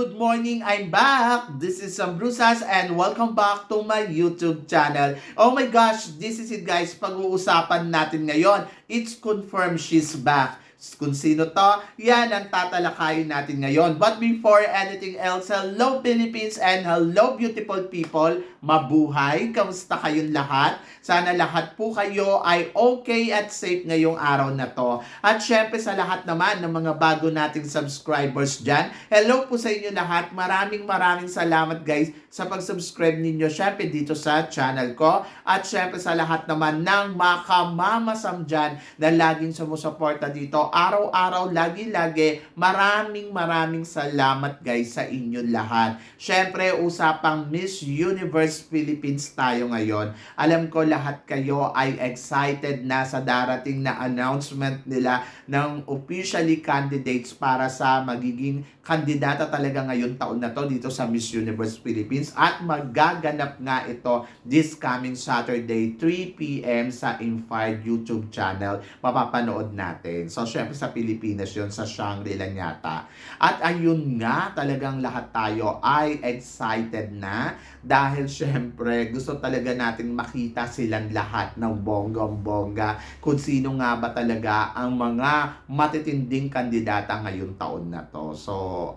Good morning! I'm back! This is Sam Brusas and welcome back to my YouTube channel. Oh my gosh, this is it guys. Pag-uusapan natin ngayon. It's confirmed she's back. Kung sino to, yan ang tatalakayin natin ngayon. But before anything else, hello Philippines and hello beautiful people. Mabuhay! Kamusta kayong lahat? Sana lahat po kayo ay okay at safe ngayong araw na to. At syempre sa lahat naman ng mga bago nating subscribers dyan, hello po sa inyo lahat. Maraming maraming salamat guys sa pag-subscribe ninyo syempre dito sa channel ko. At syempre sa lahat naman ng makamamasam dyan na laging sumusuporta dito araw-araw, lagi-lagi. Maraming maraming salamat guys sa inyo lahat. Syempre, usapang Miss Universe Philippines tayo ngayon. Alam ko lahat kayo ay excited na sa darating na announcement nila ng officially candidates para sa magiging kandidata talaga ngayon taon na to dito sa Miss Universe Philippines at magaganap nga ito this coming Saturday 3 p.m. sa Infired YouTube channel mapapanood natin. So syempre sa Pilipinas yun sa Shangri-La yata. At ayun nga talagang lahat tayo ay excited na dahil syempre gusto talaga natin makita silang lahat ng bonggang-bongga kung sino nga ba talaga ang mga matitinding kandidata ngayong taon na to. So,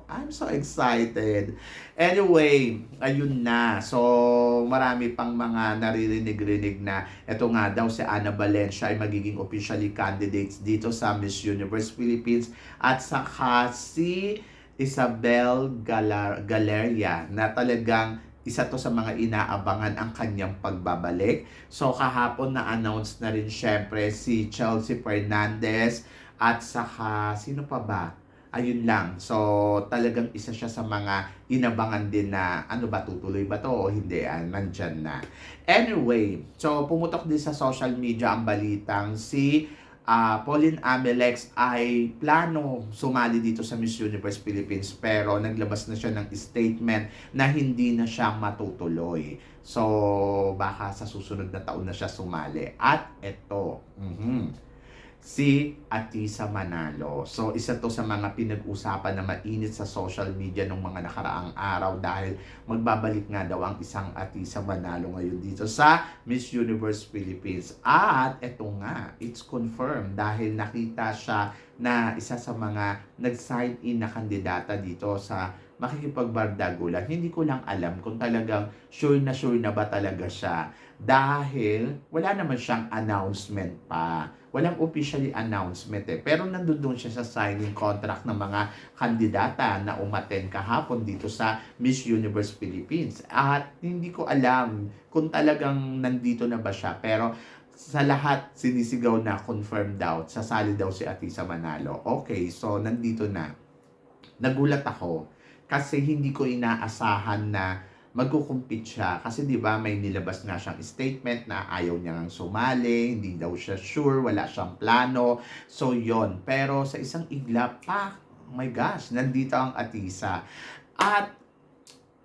I'm so excited. Anyway, ayun na. So, marami pang mga naririnig-rinig na ito nga daw si Ana Valencia ay magiging officially candidates dito sa Miss Universe Philippines at saka si Isabel Galar Galeria na talagang isa to sa mga inaabangan ang kanyang pagbabalik. So kahapon na-announce na rin syempre si Chelsea Fernandez at saka sino pa ba? Ayun lang. So talagang isa siya sa mga inabangan din na ano ba tutuloy ba to o hindi ah, nandyan na. Anyway, so pumutok din sa social media ang balitang si uh, Pauline Amelex ay plano sumali dito sa Miss Universe Philippines pero naglabas na siya ng statement na hindi na siya matutuloy. So, baka sa susunod na taon na siya sumali. At ito, mhm, si Atisa Manalo. So, isa to sa mga pinag-usapan na mainit sa social media ng mga nakaraang araw dahil magbabalik nga daw ang isang Atisa Manalo ngayon dito sa Miss Universe Philippines. At ito nga, it's confirmed dahil nakita siya na isa sa mga nag-sign in na kandidata dito sa makikipagbardagulan. Hindi ko lang alam kung talagang sure na sure na ba talaga siya. Dahil wala naman siyang announcement pa. Walang officially announcement eh. Pero nandun siya sa signing contract ng mga kandidata na umaten kahapon dito sa Miss Universe Philippines. At hindi ko alam kung talagang nandito na ba siya. Pero sa lahat sinisigaw na confirmed daw, sasali daw si Atisa Manalo. Okay, so nandito na. Nagulat ako kasi hindi ko inaasahan na magkukumpit siya. Kasi di ba may nilabas nga siyang statement na ayaw niya ngang sumali, hindi daw siya sure, wala siyang plano. So yon Pero sa isang iglap, pa, oh my gosh, nandito ang Atisa. At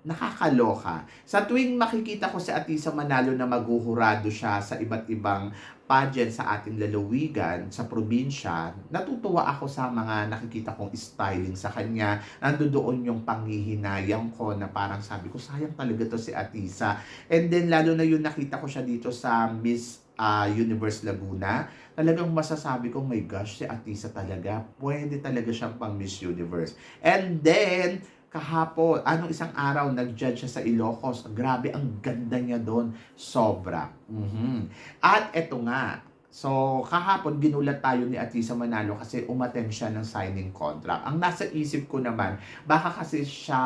nakakaloka. Sa tuwing makikita ko si Atisa Manalo na maghuhurado siya sa iba't ibang pageant sa ating lalawigan, sa probinsya, natutuwa ako sa mga nakikita kong styling sa kanya. Nandoon yung panghihinayang ko na parang sabi ko, sayang talaga to si Atisa. And then lalo na yung nakita ko siya dito sa Miss uh, Universe Laguna, talagang masasabi ko, my gosh, si Atisa talaga, pwede talaga siyang pang Miss Universe. And then, kahapon, anong isang araw, nag-judge siya sa Ilocos. Grabe, ang ganda niya doon. Sobra. Mm-hmm. At eto nga, So, kahapon ginulat tayo ni Atisa Manalo kasi umattend siya ng signing contract. Ang nasa isip ko naman, baka kasi siya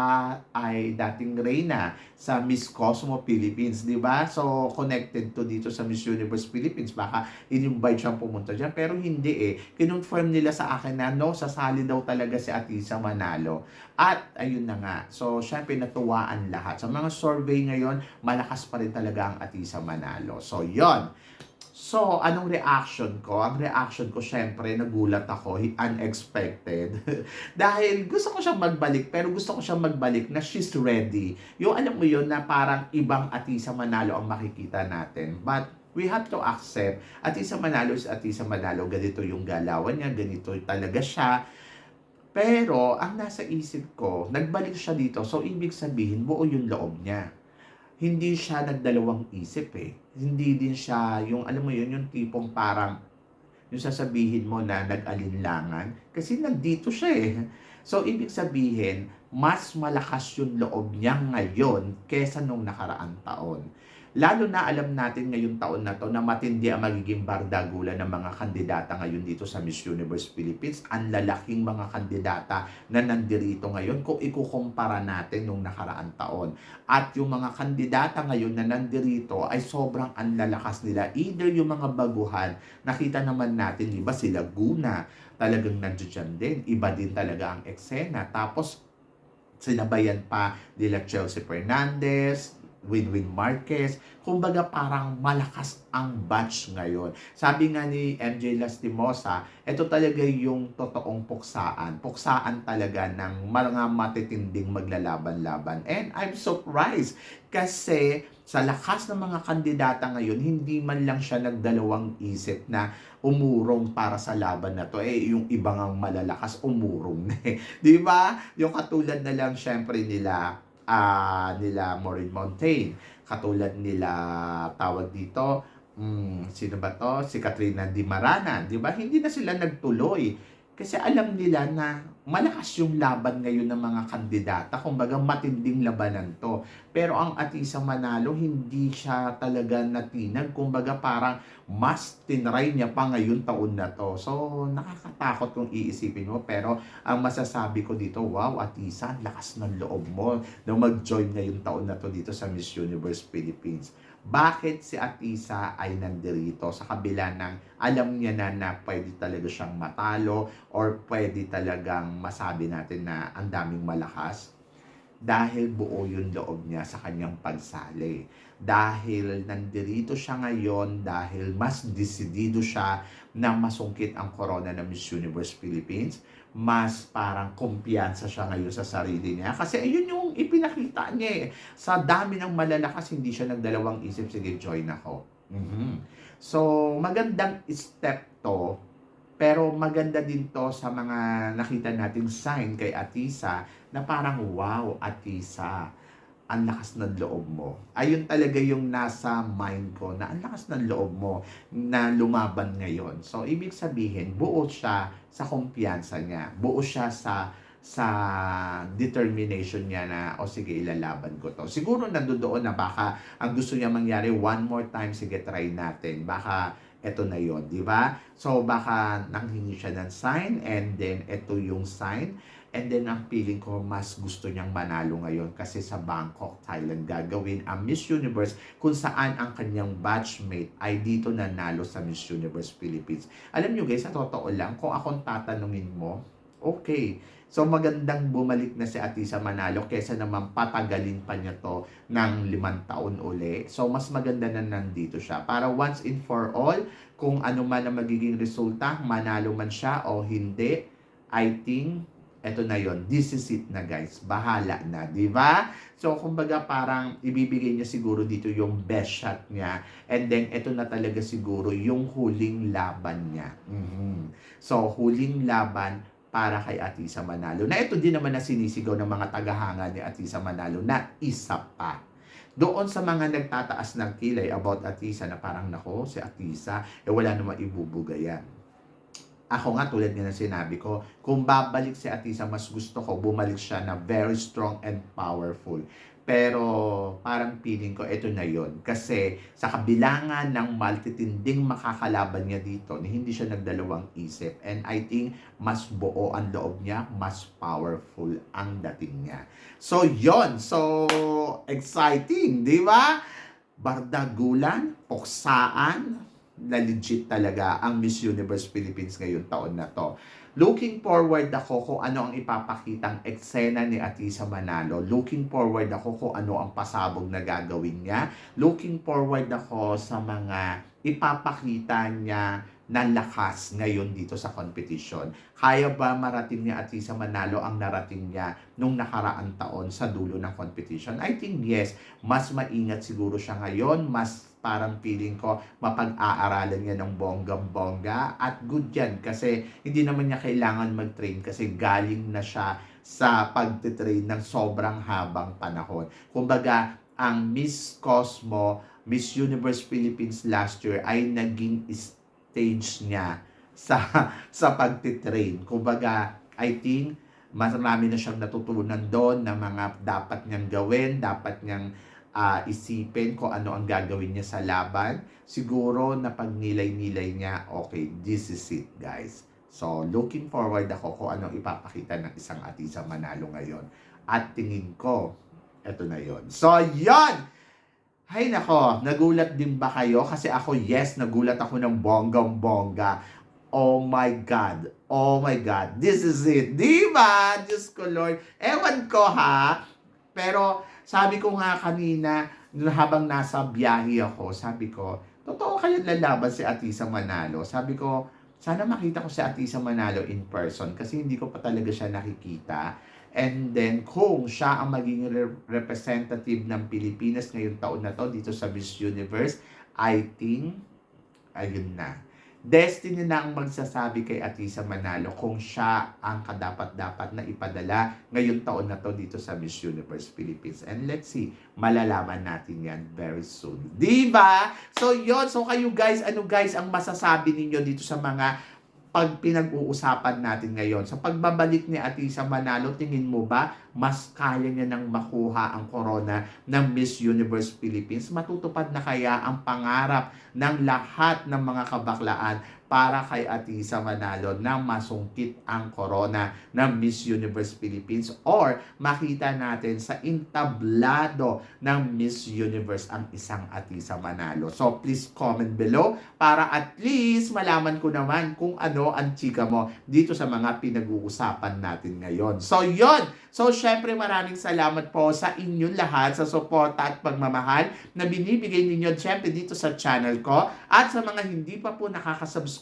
ay dating reyna sa Miss Cosmo Philippines, di ba? So, connected to dito sa Miss Universe Philippines. Baka in-invite siyang pumunta dyan. Pero hindi eh. Kinonfirm nila sa akin na no, sasali daw talaga si Atisa Manalo. At ayun na nga. So, syempre natuwaan lahat. Sa mga survey ngayon, malakas pa rin talaga ang Atisa Manalo. So, yon So, anong reaction ko? Ang reaction ko, syempre, nagulat ako, unexpected. Dahil gusto ko siyang magbalik, pero gusto ko siyang magbalik na she's ready. Yung alam mo yun na parang ibang Atisa Manalo ang makikita natin. But, we have to accept, Atisa Manalo is Atisa Manalo, ganito yung galawan niya, ganito talaga siya Pero, ang nasa isip ko, nagbalik siya dito. So, ibig sabihin, buo yung loob niya. Hindi siya nagdalawang isip eh. Hindi din siya, yung alam mo yun, yung tipong parang, yung sasabihin mo na nag-alinlangan. Kasi nandito siya eh. So, ibig sabihin, mas malakas yung loob niya ngayon kesa nung nakaraang taon. Lalo na alam natin ngayong taon na to na matindi ang magiging bardagulan ng mga kandidata ngayon dito sa Miss Universe Philippines. Ang lalaking mga kandidata na nandirito ngayon kung ikukumpara natin nung nakaraang taon. At yung mga kandidata ngayon na nandirito ay sobrang anlalakas nila. Either yung mga baguhan, nakita naman natin, di ba sila Guna, talagang nandiyan din. Iba din talaga ang eksena. Tapos, sinabayan pa nila Chelsea Fernandez, Winwin Marquez. Kumbaga parang malakas ang batch ngayon. Sabi nga ni MJ Lastimosa, ito talaga yung totoong puksaan. Puksaan talaga ng mga matitinding maglalaban-laban. And I'm surprised kasi sa lakas ng mga kandidata ngayon, hindi man lang siya nagdalawang isip na umurong para sa laban na to. Eh, yung ibang ang malalakas, umurong na eh. Di ba? Yung katulad na lang syempre nila ah nila Maureen Montaigne, katulad nila tawag dito, mm, sino ba to? Si Katrina Di Marana, 'di ba? Hindi na sila nagtuloy kasi alam nila na malakas yung laban ngayon ng mga kandidata. Kumbaga matinding labanan to. Pero ang Atisa Manalo, hindi siya talaga natinag. Kumbaga parang mas tinry niya pa ngayon taon na to. So nakakatakot kung iisipin mo. Pero ang masasabi ko dito, wow Atisa, lakas ng loob mo na mag-join ngayong taon na to dito sa Miss Universe Philippines bakit si Atisa ay nandirito sa kabila ng alam niya na na pwede talaga siyang matalo or pwede talagang masabi natin na ang daming malakas dahil buo yung loob niya sa kanyang pagsali. Dahil nandirito siya ngayon, dahil mas desidido siya na masungkit ang corona ng Miss Universe Philippines, mas parang kumpiyansa siya ngayon sa sarili niya. Kasi ayun yung ipinakita niya eh. Sa dami ng malalakas, hindi siya nagdalawang isip, sige, join ako. Mhm. So, magandang step to, pero maganda din to sa mga nakita nating sign kay Atisa na parang, wow, Atisa, ang lakas ng loob mo. Ayun talaga yung nasa mind ko na ang lakas ng loob mo na lumaban ngayon. So, ibig sabihin, buo siya sa kumpiyansa niya. Buo siya sa sa determination niya na, o sige, ilalaban ko to. Siguro nandoon na baka ang gusto niya mangyari, one more time, sige, try natin. Baka eto na yon di ba? So, baka nanghingi siya ng sign, and then eto yung sign. And then, ang feeling ko, mas gusto niyang manalo ngayon kasi sa Bangkok, Thailand gagawin ang Miss Universe kung saan ang kanyang batchmate ay dito nanalo sa Miss Universe Philippines. Alam niyo guys, sa totoo lang, kung akong tatanungin mo, okay. So magandang bumalik na si Atisa Manalo kesa naman patagalin pa niya to ng limang taon uli. So mas maganda na nandito siya. Para once and for all, kung ano man ang magiging resulta, manalo man siya o hindi, I think eto na yon this is it na guys bahala na di ba so kumbaga parang ibibigay niya siguro dito yung best shot niya and then eto na talaga siguro yung huling laban niya Mhm. so huling laban para kay Atisa Manalo. Na ito din naman na sinisigaw ng mga tagahanga ni Atisa Manalo na isa pa. Doon sa mga nagtataas ng kilay about Atisa na parang nako si Atisa eh wala namang ibubuga yan ako nga tulad nga ng sinabi ko, kung babalik si Atisa, mas gusto ko bumalik siya na very strong and powerful. Pero parang feeling ko ito na yon kasi sa kabilangan ng maltitinding makakalaban niya dito, ni hindi siya nagdalawang isip. And I think mas buo ang loob niya, mas powerful ang dating niya. So yon So exciting, di ba? Bardagulan, puksaan, na legit talaga ang Miss Universe Philippines ngayon taon na to. Looking forward ako kung ano ang ipapakitang eksena ni Atisa Manalo. Looking forward ako kung ano ang pasabog na gagawin niya. Looking forward ako sa mga ipapakita niya na lakas ngayon dito sa competition. Kaya ba marating ni Atisa Manalo ang narating niya nung nakaraang taon sa dulo ng competition? I think yes, mas maingat siguro siya ngayon, mas parang feeling ko mapag-aaralan niya ng bonggang-bongga at good yan kasi hindi naman niya kailangan mag-train kasi galing na siya sa pagtitrain ng sobrang habang panahon. Kumbaga, ang Miss Cosmo, Miss Universe Philippines last year ay naging stage niya sa sa pagtitrain. Kumbaga, I think marami na siyang natutunan doon na mga dapat niyang gawin, dapat niyang ah, isipin kung ano ang gagawin niya sa laban. Siguro na pag nilay-nilay niya, okay, this is it guys. So, looking forward ako kung anong ipapakita ng isang Atisa Manalo ngayon. At tingin ko, eto na yon. So, yon! Hay nako, nagulat din ba kayo? Kasi ako, yes, nagulat ako ng bonggang-bongga. Oh my God. Oh my God. This is it. Di ba? Diyos ko, Lord. Ewan ko, ha? Pero, sabi ko nga kanina, habang nasa biyahe ako, sabi ko, totoo kayo lalaban si Atisa Manalo. Sabi ko, sana makita ko si Atisa Manalo in person kasi hindi ko pa talaga siya nakikita. And then, kung siya ang magiging re- representative ng Pilipinas ngayong taon na to dito sa Miss Universe, I think, ayun na. Destiny na ang magsasabi kay Atisa Manalo kung siya ang kadapat-dapat na ipadala ngayong taon na to dito sa Miss Universe Philippines. And let's see, malalaman natin yan very soon. Di ba? So yon so kayo guys, ano guys ang masasabi ninyo dito sa mga pag pinag-uusapan natin ngayon, sa pagbabalik ni Atisa Manalo, tingin mo ba mas kaya niya nang makuha ang corona ng Miss Universe Philippines? Matutupad na kaya ang pangarap ng lahat ng mga kabaklaan para kay Atisa Manalo na masungkit ang corona ng Miss Universe Philippines or makita natin sa intablado ng Miss Universe ang isang Atisa Manalo. So please comment below para at least malaman ko naman kung ano ang chika mo dito sa mga pinag-uusapan natin ngayon. So yon So, syempre maraming salamat po sa inyong lahat sa suporta at pagmamahal na binibigay ninyo syempre dito sa channel ko. At sa mga hindi pa po nakaka-subscribe